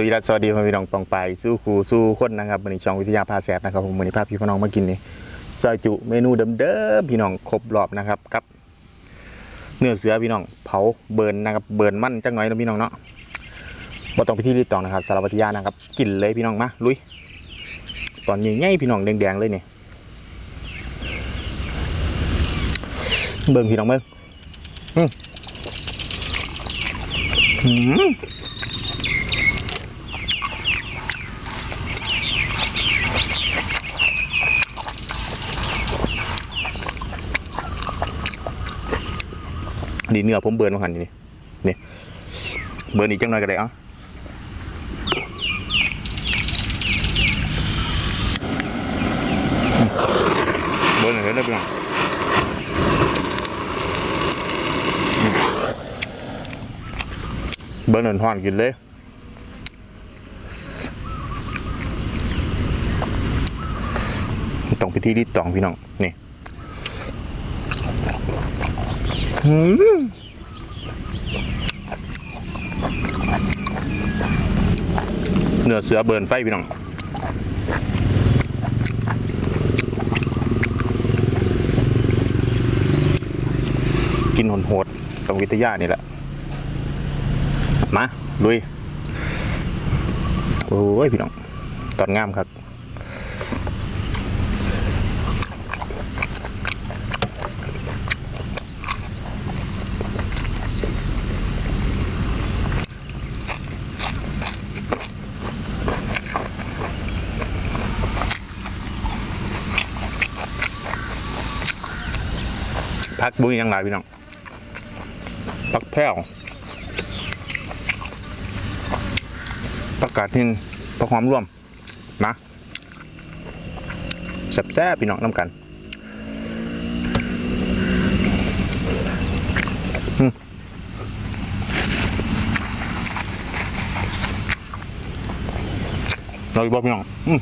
สวัสดีครับสวัสดีพี่น้องปองไปสู้ครูสู้คนนะครับวันนี้ช่องวิทยาพาแสบนะครับผมวันนี้พาพี่พน้องมากินนี่ซอยจุเมนูเดิมๆพี่น้องครบรอบนะครับกับ เนื้อเสือพี่น้องเผาเบิร์นนะครับเบิร์นมันจังหน่อยนะพี่น้องเนาะบ่ต้องไปที่รีดตองนะครับสารวัตรยานะครับกินเลยพี่น้องมาลุยตอนนี้ง่ายพี่น้องแดงๆเลยนี่เบิ่งพี่น้องเบิ่งอืม นี่เนื้อผมเบิร์นมาหันนี่นี่เบิร์นอีกจังหน่อยก็ได้เอะเบิร์นหน่อยก็ได้พี่น้องเบิร์นหนอยห่อนกินเลยต้องไปที่รีดตองพี่น้องนี่ เนื้อเสือเบิร์นไฟพี่น้องกินหนโหดๆต้องวิทยานี่แหละ มาลุย โอ้ย พี่น้อง ตอนงามครับ บุ้ยยังไรพี่น้องปักแพ้วปักกาดหินปักหอมร่วมนะแซ่บๆพี่น้องน้ำกันเราอีกบอกพี่น้องอืม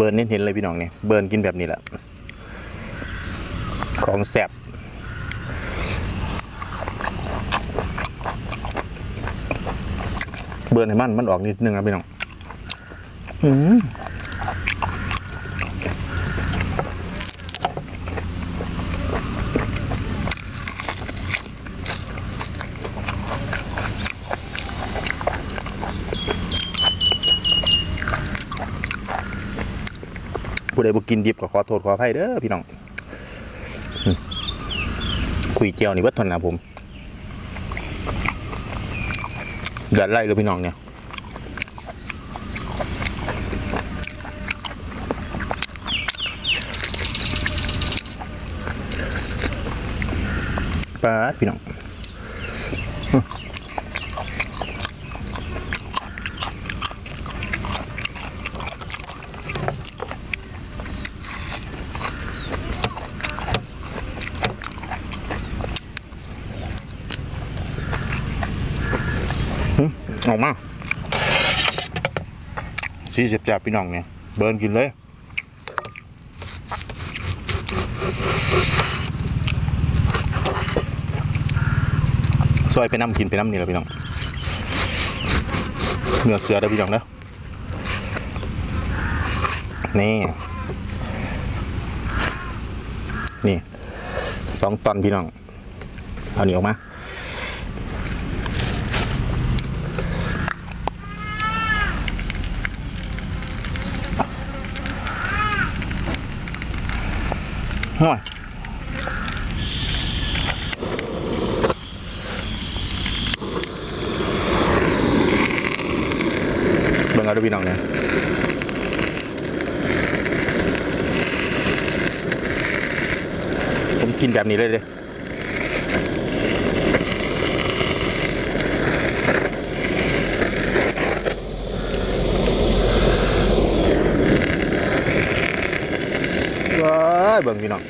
เบิร์นเน้นเห็นเลยพี่น้องเนี่ยเบิร์นกินแบบนี้แหละของแสบเบิร์นให้มันมันออกนิดนึงนะพี่น้องอืม ผู้ใดบ่กินดิบก็ขอโทษขออภัยเด้อพี่น้องคุยเจียวนี่เบิดทนนะผมเดือดไล่เลยพี่น้องเนี่ยปาดพี่น้อง ออกมาสี่สิบจับพี่น้องเนี่ย เบิร์นกินเลย ซอยไปน้ำกินไปน้ำนี่แหละพี่น้อง เนื้อเสือเด้พี่น้องเด้อนี่ นี่สองตอนพี่น้อง เอาเหนียวมา ห่วยเบิ่งเอาเด้วยพี่น้องเนี่ยผมกินแบบนี้เลยเลย บิ่งพี่น้อง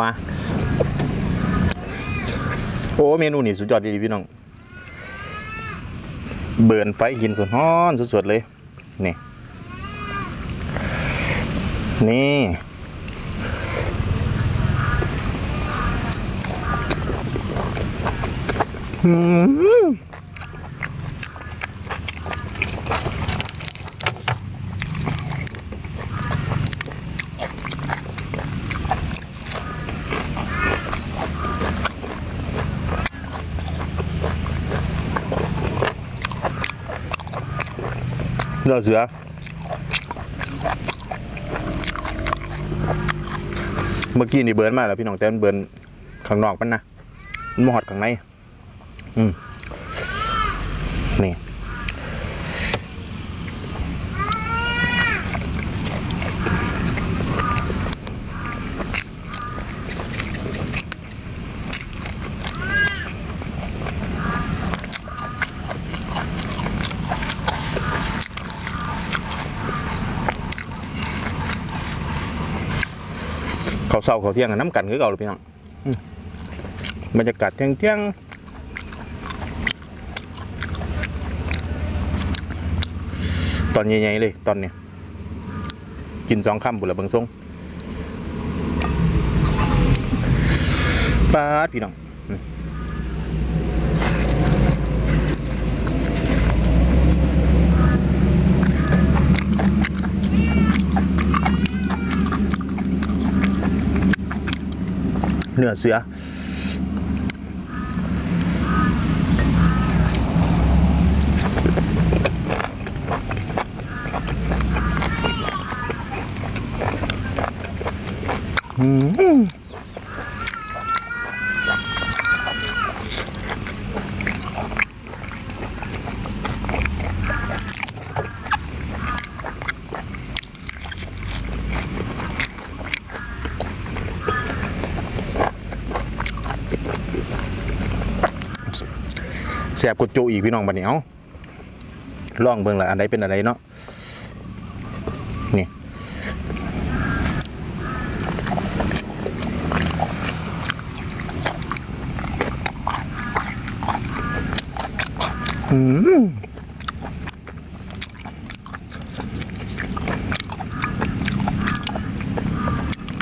มา โอ้ เมนูนี่สุดยอดดีพี่น้อง เบิร์นไฟหินสดฮ้อนสดๆเลย นี่ นี่อืม เนื้อเสือเมื่อกี้นี่เบิร์นมาแล้วพี่น้องแต่มันเบิร์นข้างนอกมันนะมันหอดข้างใน อืมนี่าเศร้าเขาเที่ยงน้ำกันคือเก่าเลยพี่น้องบรรยากาศเที่ยงเที่ยงตอนใหญ่ๆเลยตอนเนี้ยกินสองคำบุหรี่บางทรงปาดพี่น้อง เนื้อเสือ แสบกดโจอีกพี่น้องบัดนี้เอาลองเบิ่งละอันใดเป็นอะไรเนาะนี่อืม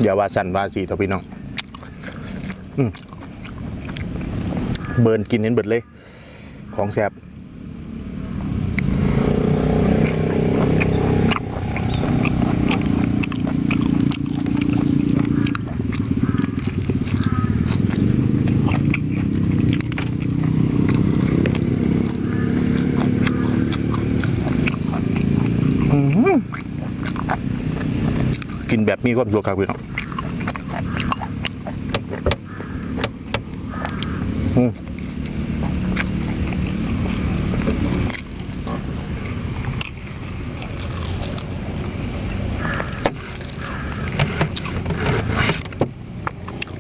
อย่าว่าสันว่าสีต่อพี่น้องอเบิร์นกินเห็นเบิดเลย ของแสบกินแบบมีความสุขครับพี่น้องอืม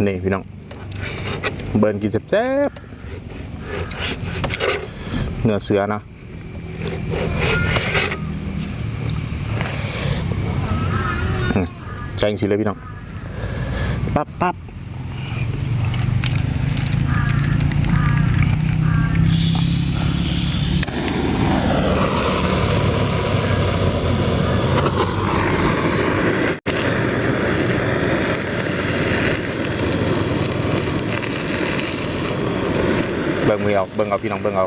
นี่พี่น้อง เบิร์นกินแซ่บๆเนื้อเสือนะใจจริเลยพี่น้องปั๊บปั๊บ อเอาเบิ่งเอาพี่น้องเบิ่งเอา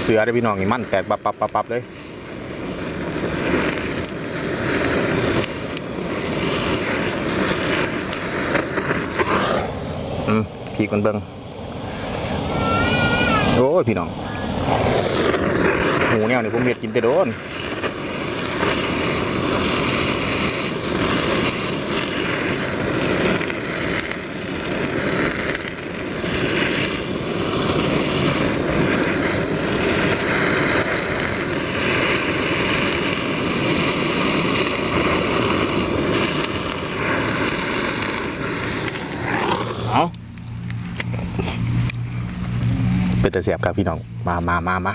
เสือได้พี่น้องนี่มันแตกปับปับปับปับเลยอืมพี่คนเบิงโอ้ยพี่น้องหมูแนวนี่ผมเห็ดกินแต่โดน แต่เสียบครับพี่น้องมามามามา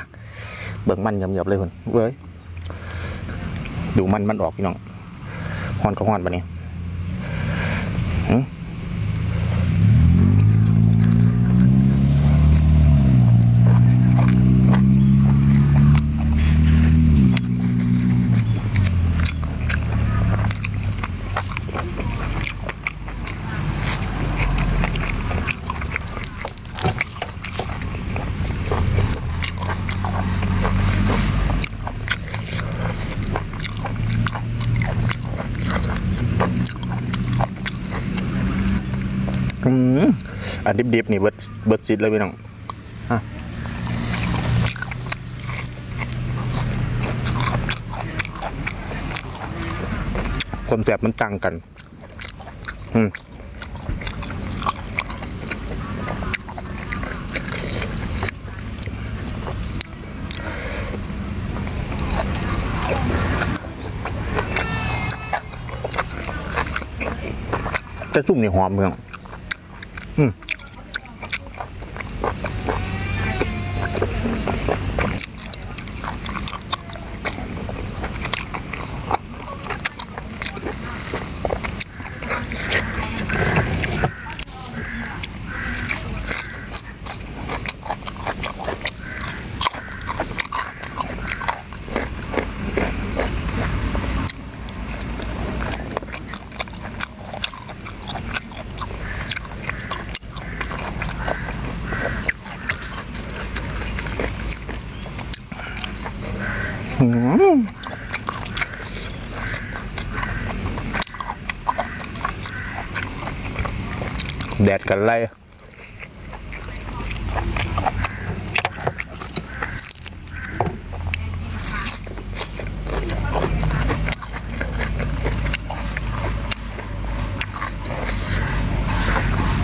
เบิ่งมันยำๆเลยคนเว้ยดูมันมันออกพี่น้องหอนก็ฮอนปะเนี่ย อืมอันดิบๆนี่เบิดเบิดซิดเลยพี่น้องความแสบมันต่างกัน อืมแต่ซุ่มนี่หอมเมือง แดดกันไล่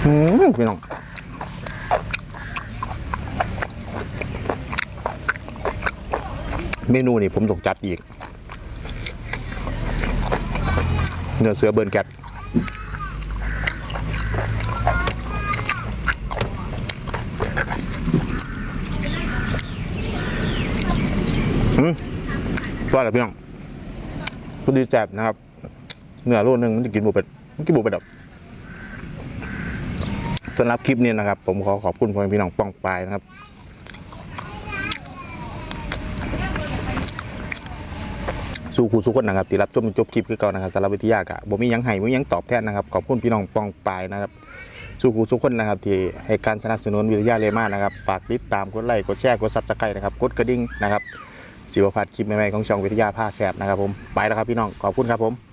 อืมพี่น้อง เมนูนี่ผมต้องจัดอีก เนื้อเสือเบิร์นแก๊สอืมว่าอะไรพี่น้องพอดีแซ่บนะครับ เนื้อโลนึงมันจะกินบุเป็ดมันกินบุเป็ดดอกสำหรับคลิปนี้นะครับ ผมขอขอบคุณพ่อพี่น้องป้องปลายนะครับ สู้ครูสู้คนนะครับที่รับชมจนจบคลิปคือเก่านะครับสารวิทยากะบ่มียังให้บ่มียังตอบแทนนะครับขอบคุณพี่น้องปองปายนะครับสู้ครูสู้คนนะครับที่ให้การสนับสนุนวิทยาเลมานะครับฝากติดตามกดไลค์กดแชร์กดซับสไครต์นะครับกดกระดิ่งนะครับสิวพัฒน์คลิปใหม่ๆของช่องวิทยาผ้าแสบนะครับผมไปแล้วครับพี่น้องขอบคุณครับผม